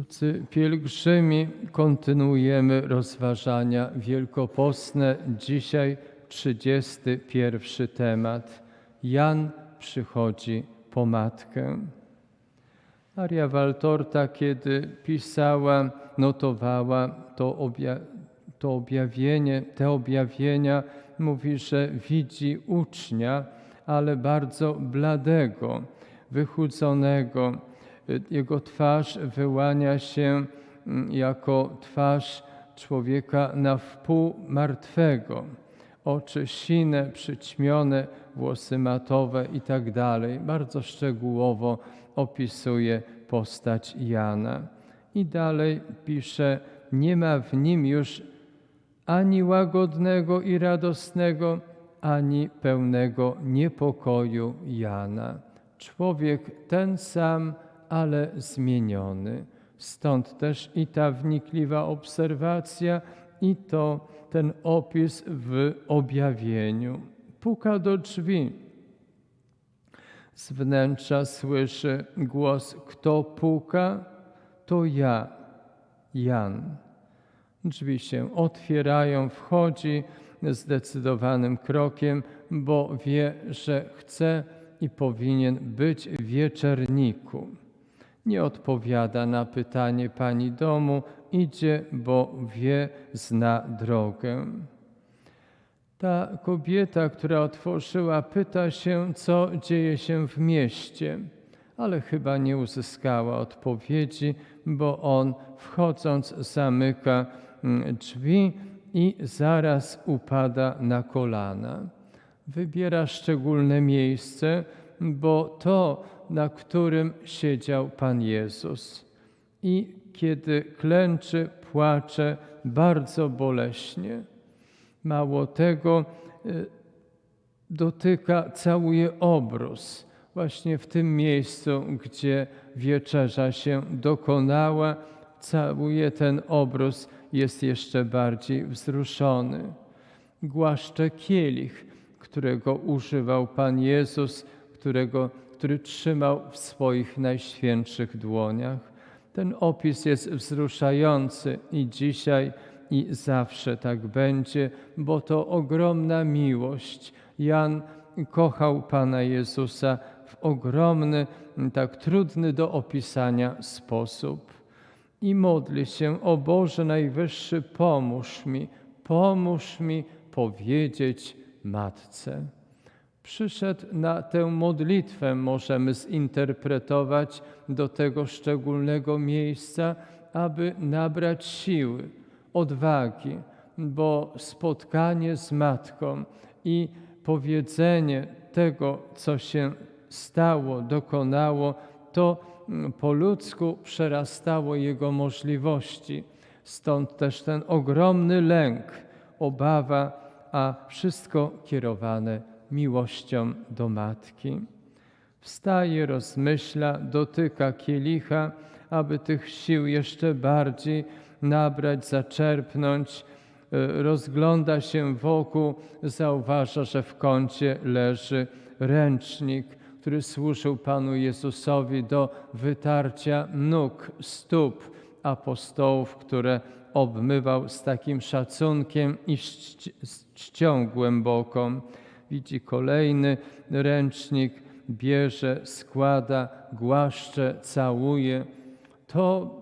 Drodzy pielgrzymi, kontynuujemy rozważania wielkopostne. Dzisiaj 31 temat. Jan przychodzi po matkę. Maria Waltorta, kiedy pisała, notowała to, obja to objawienie, te objawienia, mówi, że widzi ucznia, ale bardzo bladego, wychudzonego. Jego twarz wyłania się mm, jako twarz człowieka na wpół martwego. Oczy sine, przyćmione, włosy matowe i tak dalej. Bardzo szczegółowo opisuje postać Jana. I dalej pisze, nie ma w nim już ani łagodnego i radosnego, ani pełnego niepokoju Jana. Człowiek ten sam, ale zmieniony. Stąd też i ta wnikliwa obserwacja, i to ten opis w objawieniu. Puka do drzwi. Z wnętrza słyszy głos: Kto puka? To ja, Jan. Drzwi się otwierają, wchodzi zdecydowanym krokiem, bo wie, że chce i powinien być w wieczerniku. Nie odpowiada na pytanie pani domu, idzie, bo wie, zna drogę. Ta kobieta, która otworzyła, pyta się, co dzieje się w mieście, ale chyba nie uzyskała odpowiedzi, bo on wchodząc zamyka mm, drzwi i zaraz upada na kolana. Wybiera szczególne miejsce, bo to, na którym siedział Pan Jezus. I kiedy klęczy, płacze bardzo boleśnie. Mało tego, y, dotyka, całuje obrus, właśnie w tym miejscu, gdzie wieczerza się dokonała, całuje ten obrus, jest jeszcze bardziej wzruszony. Głaszcze kielich, którego używał Pan Jezus, którego, który trzymał w swoich najświętszych dłoniach. Ten opis jest wzruszający i dzisiaj, i zawsze tak będzie, bo to ogromna miłość. Jan kochał Pana Jezusa w ogromny, tak trudny do opisania sposób. I modli się, o Boże Najwyższy, pomóż mi, pomóż mi powiedzieć Matce. Przyszedł na tę modlitwę, możemy zinterpretować do tego szczególnego miejsca, aby nabrać siły, odwagi, bo spotkanie z Matką i powiedzenie tego, co się stało, dokonało, to po ludzku przerastało jego możliwości. Stąd też ten ogromny lęk, obawa, a wszystko kierowane miłością do matki. Wstaje, rozmyśla, dotyka kielicha, aby tych sił jeszcze bardziej nabrać, zaczerpnąć. E, rozgląda się wokół, zauważa, że w kącie leży ręcznik, który służył Panu Jezusowi do wytarcia nóg, stóp apostołów, które obmywał z takim szacunkiem i czcią głęboką. Widzi kolejny ręcznik, bierze, składa, głaszcze, całuje. To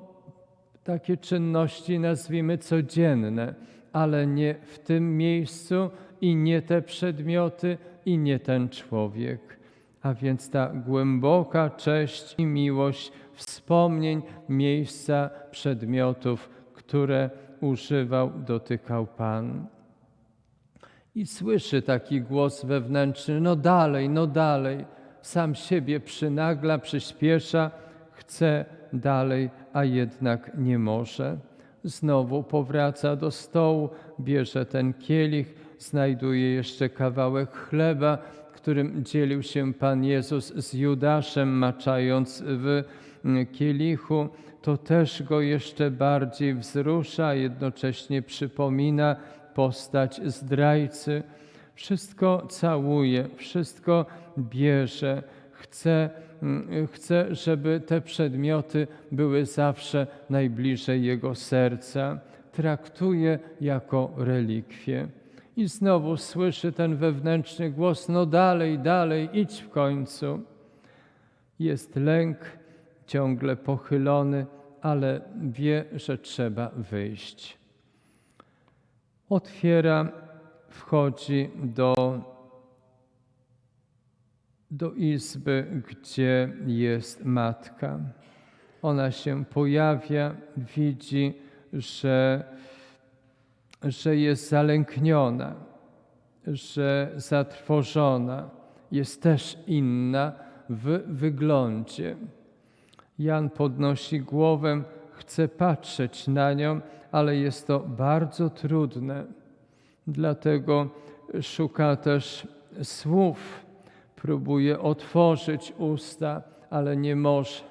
takie czynności nazwijmy codzienne, ale nie w tym miejscu i nie te przedmioty i nie ten człowiek. A więc ta głęboka cześć i miłość wspomnień miejsca, przedmiotów, które używał, dotykał Pan. I słyszy taki głos wewnętrzny: no dalej, no dalej. Sam siebie przynagla, przyspiesza, chce dalej, a jednak nie może. Znowu powraca do stołu, bierze ten kielich, znajduje jeszcze kawałek chleba, którym dzielił się Pan Jezus z Judaszem, maczając w kielichu. To też go jeszcze bardziej wzrusza, jednocześnie przypomina postać zdrajcy. Wszystko całuje, wszystko bierze, chce mm, chce, żeby te przedmioty były zawsze najbliżej jego serca. Traktuje jako relikwie. I znowu słyszy ten wewnętrzny głos: No dalej, dalej, idź w końcu. Jest lęk, ciągle pochylony, ale wie, że trzeba wyjść. Otwiera, wchodzi do, do izby, gdzie jest matka. Ona się pojawia, widzi, że, że jest zalękniona, że zatrwożona, jest też inna w wyglądzie. Jan podnosi głowę, chce patrzeć na nią, ale jest to bardzo trudne. Dlatego szuka też słów, próbuje otworzyć usta, ale nie może.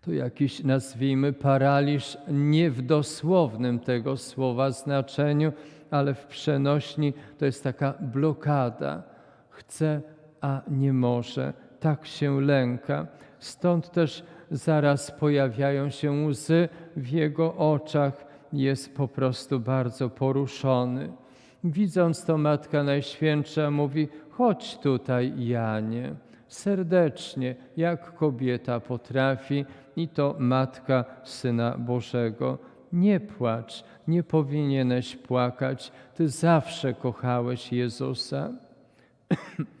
To jakiś, nazwijmy, paraliż nie w dosłownym tego słowa znaczeniu, ale w przenośni to jest taka blokada. Chce, a nie może. Tak się lęka. Stąd też zaraz pojawiają się łzy w jego oczach. Jest po prostu bardzo poruszony. Widząc to, Matka Najświętsza mówi: Chodź tutaj, Janie. Serdecznie, jak kobieta potrafi, i to Matka Syna Bożego. Nie płacz, nie powinieneś płakać. Ty zawsze kochałeś Jezusa.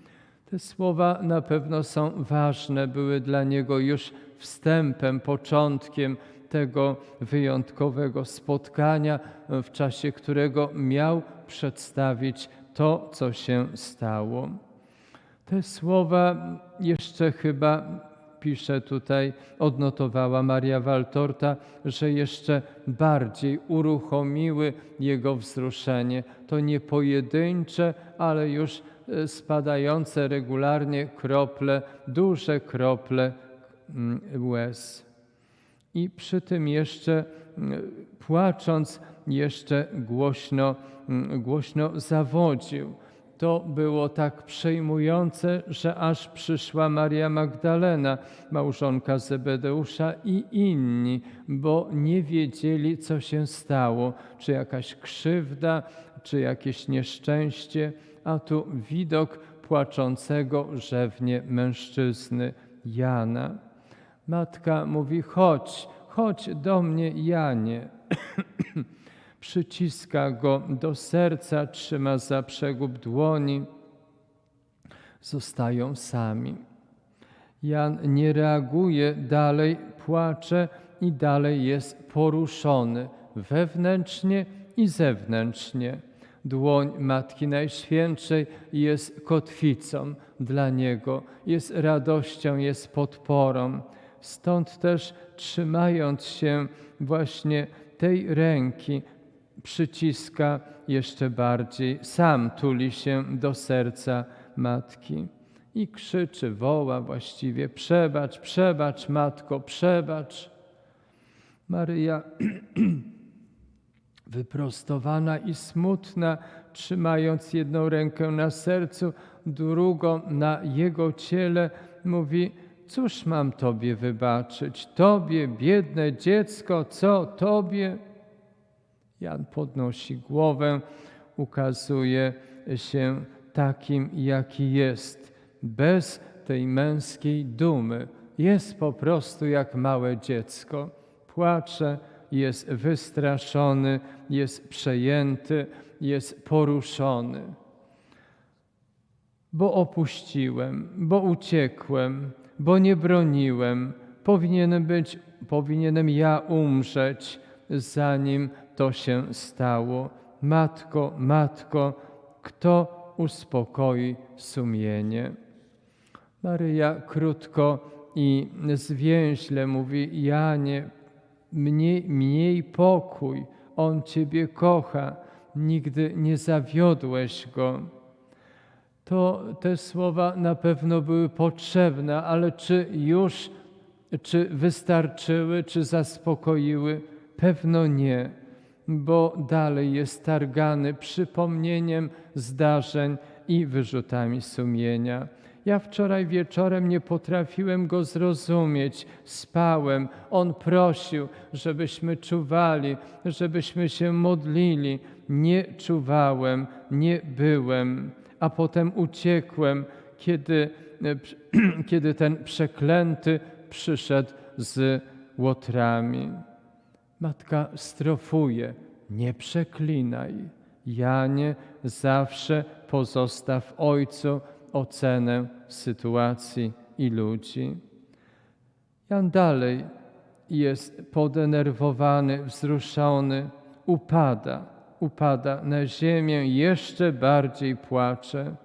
Te słowa na pewno są ważne, były dla niego już wstępem, początkiem tego wyjątkowego spotkania, w czasie którego miał przedstawić to, co się stało. Te słowa jeszcze chyba pisze tutaj, odnotowała Maria Waltorta, że jeszcze bardziej uruchomiły jego wzruszenie. To nie pojedyncze, ale już spadające regularnie krople, duże krople mm, łez. I przy tym jeszcze mm, płacząc, jeszcze głośno, mm, głośno zawodził. To było tak przejmujące, że aż przyszła Maria Magdalena, małżonka Zebedeusza i inni, bo nie wiedzieli, co się stało, czy jakaś krzywda, czy jakieś nieszczęście, a tu widok płaczącego rzewnie mężczyzny Jana. Matka mówi: Chodź, chodź do mnie, Janie. przyciska go do serca, trzyma za przegub dłoni. Zostają sami. Jan nie reaguje, dalej płacze i dalej jest poruszony wewnętrznie i zewnętrznie. Dłoń Matki Najświętszej jest kotwicą dla niego, jest radością, jest podporą. Stąd też trzymając się właśnie tej ręki, przyciska jeszcze bardziej, sam tuli się do serca matki i krzyczy, woła właściwie: Przebacz, przebacz, matko, przebacz. Maryja, wyprostowana i smutna, trzymając jedną rękę na sercu, drugą na jego ciele, mówi: Cóż mam Tobie wybaczyć? Tobie, biedne dziecko, co Tobie? Jan podnosi głowę, ukazuje się takim, jaki jest, bez tej męskiej dumy. Jest po prostu jak małe dziecko. Płacze, jest wystraszony, jest przejęty, jest poruszony. Bo opuściłem, bo uciekłem, bo nie broniłem, powinienem być, powinienem ja umrzeć, zanim to się stało. Matko, matko, kto uspokoi sumienie? Maryja krótko i zwięźle mówi: Janie, mniej, mniej pokój, on Ciebie kocha, nigdy nie zawiodłeś go. To te słowa na pewno były potrzebne, ale czy już, czy wystarczyły, czy zaspokoiły? Pewno nie bo dalej jest targany przypomnieniem zdarzeń i wyrzutami sumienia. Ja wczoraj wieczorem nie potrafiłem go zrozumieć, spałem. On prosił, żebyśmy czuwali, żebyśmy się modlili. Nie czuwałem, nie byłem, a potem uciekłem, kiedy, kiedy ten przeklęty przyszedł z łotrami. Matka strofuje, nie przeklinaj. Janie, zawsze pozostaw Ojcu ocenę sytuacji i ludzi. Jan dalej jest podenerwowany, wzruszony, upada, upada na ziemię, jeszcze bardziej płacze.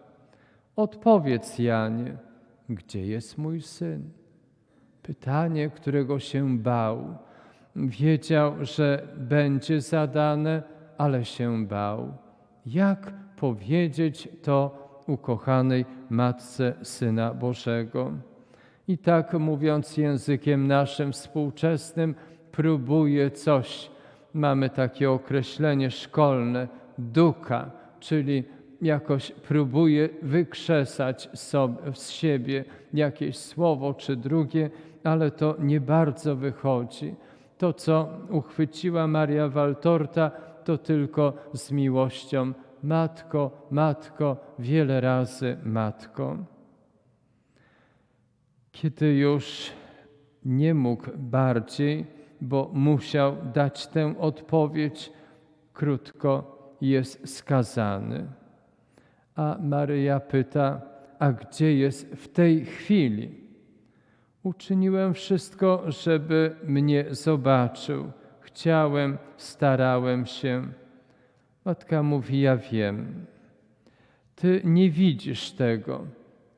Odpowiedz, Janie, gdzie jest mój syn? Pytanie, którego się bał. Wiedział, że będzie zadane, ale się bał. Jak powiedzieć to ukochanej Matce Syna Bożego? I tak mówiąc językiem naszym współczesnym, próbuje coś. Mamy takie określenie szkolne, duka, czyli jakoś próbuje wykrzesać sobie, z siebie jakieś słowo czy drugie, ale to nie bardzo wychodzi. To, co uchwyciła Maria Waltorta, to tylko z miłością Matko, Matko, wiele razy Matko. Kiedy już nie mógł bardziej, bo musiał dać tę odpowiedź, krótko jest skazany. A Maryja pyta, a gdzie jest w tej chwili? Uczyniłem wszystko, żeby mnie zobaczył. Chciałem, starałem się. Matka mówi: Ja wiem. Ty nie widzisz tego,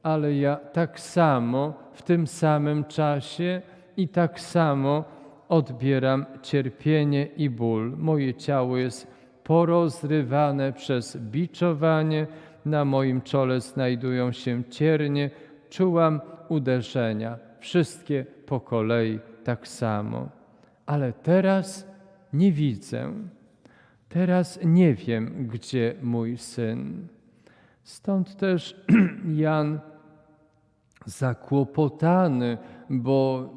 ale ja tak samo w tym samym czasie i tak samo odbieram cierpienie i ból. Moje ciało jest porozrywane przez biczowanie, na moim czole znajdują się ciernie, czułam uderzenia, wszystkie po kolei tak samo. Ale teraz nie widzę. Teraz nie wiem, gdzie mój syn. Stąd też Jan zakłopotany, bo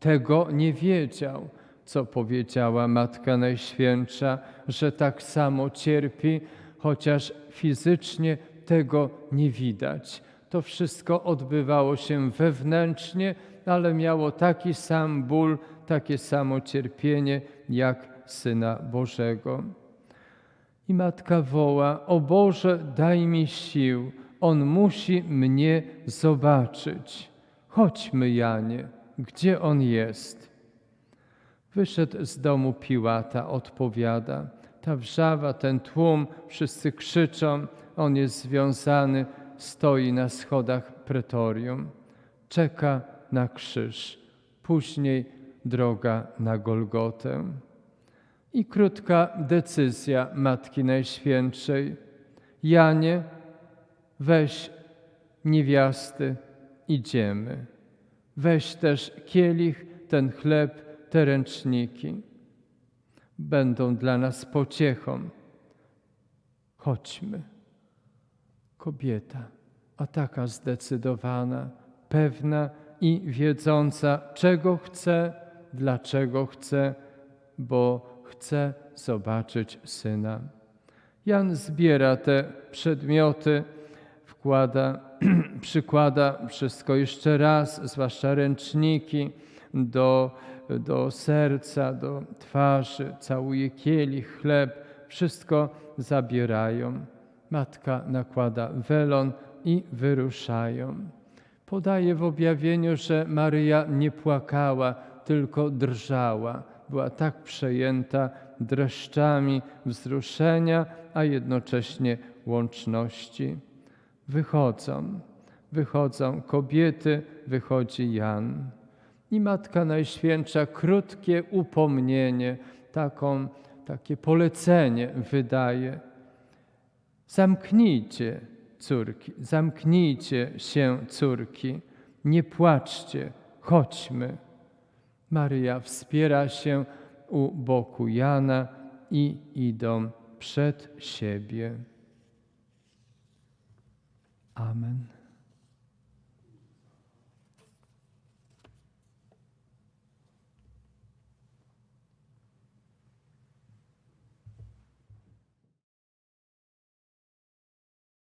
tego nie wiedział, co powiedziała Matka Najświętsza, że tak samo cierpi, chociaż fizycznie tego nie widać. To wszystko odbywało się wewnętrznie, ale miało taki sam ból, takie samo cierpienie jak Syna Bożego. I matka woła: O Boże, daj mi sił, on musi mnie zobaczyć. Chodźmy, Janie, gdzie on jest? Wyszedł z domu Piłata, odpowiada. Ta wrzawa, ten tłum, wszyscy krzyczą, on jest związany, stoi na schodach pretorium, czeka na krzyż, później droga na Golgotę. I krótka decyzja Matki Najświętszej. Janie, weź niewiasty, idziemy. Weź też kielich, ten chleb, te ręczniki. Będą dla nas pociechą. Chodźmy. Kobieta, a taka zdecydowana, pewna i wiedząca, czego chce, dlaczego chce, bo chce zobaczyć syna. Jan zbiera te przedmioty, wkłada, przykłada wszystko jeszcze raz, zwłaszcza ręczniki, do, do serca, do twarzy, całuje kielich, chleb, wszystko zabierają. Matka nakłada welon i wyruszają. Podaje w objawieniu, że Maryja nie płakała, tylko drżała była tak przejęta dreszczami wzruszenia, a jednocześnie łączności. Wychodzą, wychodzą kobiety, wychodzi Jan. I Matka Najświętsza krótkie upomnienie, taką, takie polecenie wydaje. Zamknijcie, córki, zamknijcie się, córki, nie płaczcie, chodźmy. Maryja wspiera się u boku Jana i idą przed siebie. Amen.